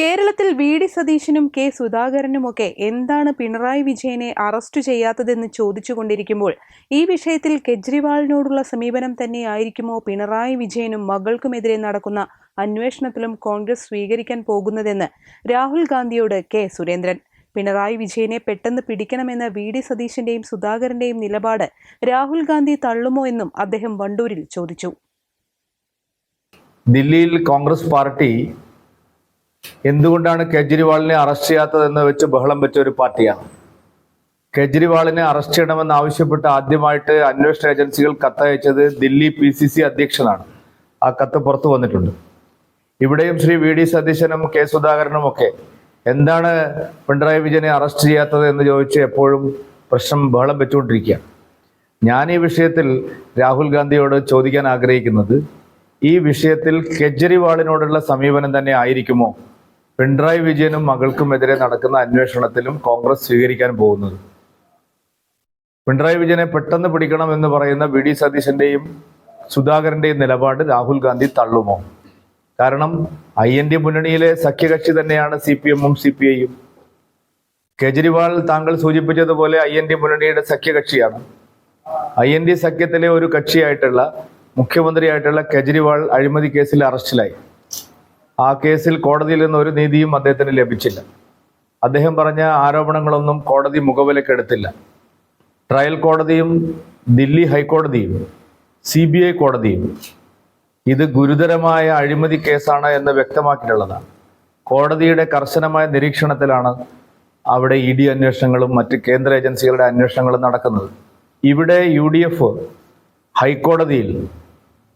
കേരളത്തിൽ V D സതീശനും K സുധാകരനുമൊക്കെ എന്താണ് പിണറായി വിജയനെ അറസ്റ്റ് ചെയ്യാത്തതെന്ന് ചോദിച്ചുകൊണ്ടിരിക്കുമ്പോൾ ഈ വിഷയത്തിൽ കെജ്രിവാളിനോടുള്ള സമീപനം തന്നെയായിരിക്കുമോ പിണറായി വിജയനും മകൾക്കുമെതിരെ നടക്കുന്ന അന്വേഷണത്തിലും കോൺഗ്രസ് സ്വീകരിക്കാൻ പോകുന്നതെന്ന് രാഹുൽ ഗാന്ധിയോട് കെ സുരേന്ദ്രൻ. പിണറായി വിജയനെ പെട്ടെന്ന് പിടിക്കണമെന്ന വി ഡി സതീശന്റെയും സുധാകരന്റെയും നിലപാട് രാഹുൽ ഗാന്ധി തള്ളുമോ എന്നും അദ്ദേഹം വണ്ടൂരിൽ ചോദിച്ചു. ദില്ലിയിൽ കോൺഗ്രസ് പാർട്ടി എന്തുകൊണ്ടാണ് കേജ്രിവാളിനെ അറസ്റ്റ് ചെയ്യാത്തതെന്ന് വെച്ച് ബഹളം വെച്ച ഒരു പാർട്ടിയാണ്? കേജ്രിവാളിനെ അറസ്റ്റ് ചെയ്യണമെന്ന് ആവശ്യപ്പെട്ട് ആദ്യമായിട്ട് അന്വേഷണ ഏജൻസികൾ കത്തയച്ചത് ദില്ലി പി സി സി അധ്യക്ഷനാണ്. ആ കത്ത് പുറത്തു വന്നിട്ടുണ്ട്. ഇവിടെയും ശ്രീ വി ഡി സതീശനും കെ സുധാകരനും ഒക്കെ എന്താണ് പിണറായി വിജയനെ അറസ്റ്റ് ചെയ്യാത്തത് എന്ന് ചോദിച്ച് എപ്പോഴും പ്രശ്നം ബഹളം വെച്ചുകൊണ്ടിരിക്കുകയാണ്. ഞാൻ ഈ വിഷയത്തിൽ രാഹുൽ ഗാന്ധിയോട് ചോദിക്കാൻ ആഗ്രഹിക്കുന്നത് ഈ വിഷയത്തിൽ കെജ്രിവാളിനോടുള്ള സമീപനം തന്നെ ആയിരിക്കുമോ? പിണറായി വിജയനും മകൾക്കുമെതിരെ നടക്കുന്ന അന്വേഷണത്തിലും കോൺഗ്രസ് സ്വീകരിക്കാൻ പോകുന്നത്. പിണറായി വിജയനെ പെട്ടെന്ന് പിടിക്കണം എന്ന് പറയുന്ന വി ഡി സതീശന്റെയും സുധാകരന്റെയും നിലപാട് രാഹുൽ ഗാന്ധി തള്ളുമോ? കാരണം ഐ എൻ ഡി മുന്നണിയിലെ സഖ്യകക്ഷി തന്നെയാണ് സി പി എമ്മും സി പി ഐയും. കെജ്രിവാൾ താങ്കൾ സൂചിപ്പിച്ചതുപോലെ ഐ എൻ ഡി മുന്നണിയുടെ സഖ്യകക്ഷിയാണ്. ഐ എൻ ഡി സഖ്യത്തിലെ ഒരു കക്ഷിയായിട്ടുള്ള മുഖ്യമന്ത്രിയായിട്ടുള്ള കെജ്രിവാൾ അഴിമതി കേസിൽ അറസ്റ്റിലായി. ആ കേസിൽ കോടതിയിൽ നിന്ന് ഒരു നീതിയും അദ്ദേഹത്തിന് ലഭിച്ചില്ല. അദ്ദേഹം പറഞ്ഞ ആരോപണങ്ങളൊന്നും കോടതി മുഖവിലക്കെടുത്തില്ല ട്രയൽ കോടതിയും ദില്ലി ഹൈക്കോടതിയും സി ബി ഐ കോടതിയും ഇത് ഗുരുതരമായ അഴിമതി കേസാണ് എന്ന് വ്യക്തമാക്കിയിട്ടുള്ളതാണ്. കോടതിയുടെ കർശനമായ നിരീക്ഷണത്തിലാണ് അവിടെ ഇ ഡി അന്വേഷണങ്ങളും മറ്റ് കേന്ദ്ര ഏജൻസികളുടെ അന്വേഷണങ്ങളും നടക്കുന്നത്. ഇവിടെ യു ഡി എഫ് ഹൈക്കോടതിയിൽ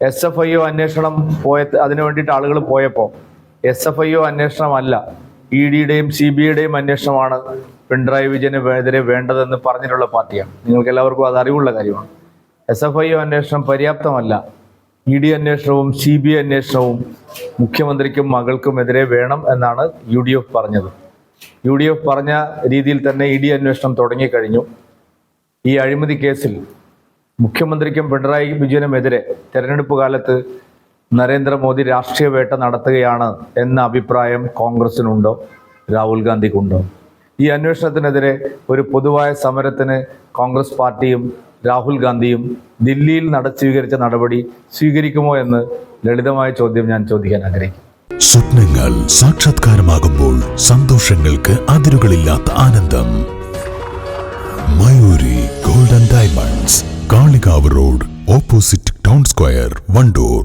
എസ് എഫ് ഐ ഒ അന്വേഷണം പോയ അതിനു വേണ്ടിയിട്ട് ആളുകൾ പോയപ്പോൾ എസ് എഫ് ഐ ഒ അന്വേഷണമല്ല ഇ ഡിയുടെയും സി ബി ഐയുടെയും അന്വേഷണമാണ് പിണറായി വിജയന് എതിരെ വേണ്ടതെന്ന് പറഞ്ഞിട്ടുള്ള പാർട്ടിയാണ്. നിങ്ങൾക്ക് എല്ലാവർക്കും അത് അറിവുള്ള കാര്യമാണ്. എസ് എഫ് ഐ ഒ അന്വേഷണം പര്യാപ്തമല്ല. ഇ ഡി അന്വേഷണവും സി ബി ഐ അന്വേഷണവും മുഖ്യമന്ത്രിക്കും മകൾക്കും എതിരെ വേണം എന്നാണ് യു ഡി എഫ് പറഞ്ഞത്. യു ഡി എഫ് പറഞ്ഞ രീതിയിൽ തന്നെ ഇ ഡി അന്വേഷണം തുടങ്ങിക്കഴിഞ്ഞു. ഈ അഴിമതി കേസിൽ മുഖ്യമന്ത്രിക്കും പിണറായി വിജയനുമെതിരെ തെരഞ്ഞെടുപ്പ് കാലത്ത് നരേന്ദ്രമോദി രാഷ്ട്രീയ വേട്ട നടത്തുകയാണ് എന്ന അഭിപ്രായം കോൺഗ്രസിനുണ്ടോ? രാഹുൽ ഗാന്ധിക്കുണ്ടോ? ഈ അന്വേഷണത്തിനെതിരെ ഒരു പൊതുവായ സമരത്തിന് കോൺഗ്രസ് പാർട്ടിയും രാഹുൽ ഗാന്ധിയും ദില്ലിയിൽ നട സ്വീകരിച്ച നടപടി സ്വീകരിക്കുമോ എന്ന് ലളിതമായ ചോദ്യം ഞാൻ ചോദിക്കാൻ ആഗ്രഹിക്കുന്നു. സ്വപ്നങ്ങൾ സാക്ഷാത്കാരമാകുമ്പോൾ സന്തോഷങ്ങൾക്ക് അതിരുകളില്ലാത്ത ആനന്ദം. Mayuri golden diamonds Kalikavu road opposite town square Wandoor.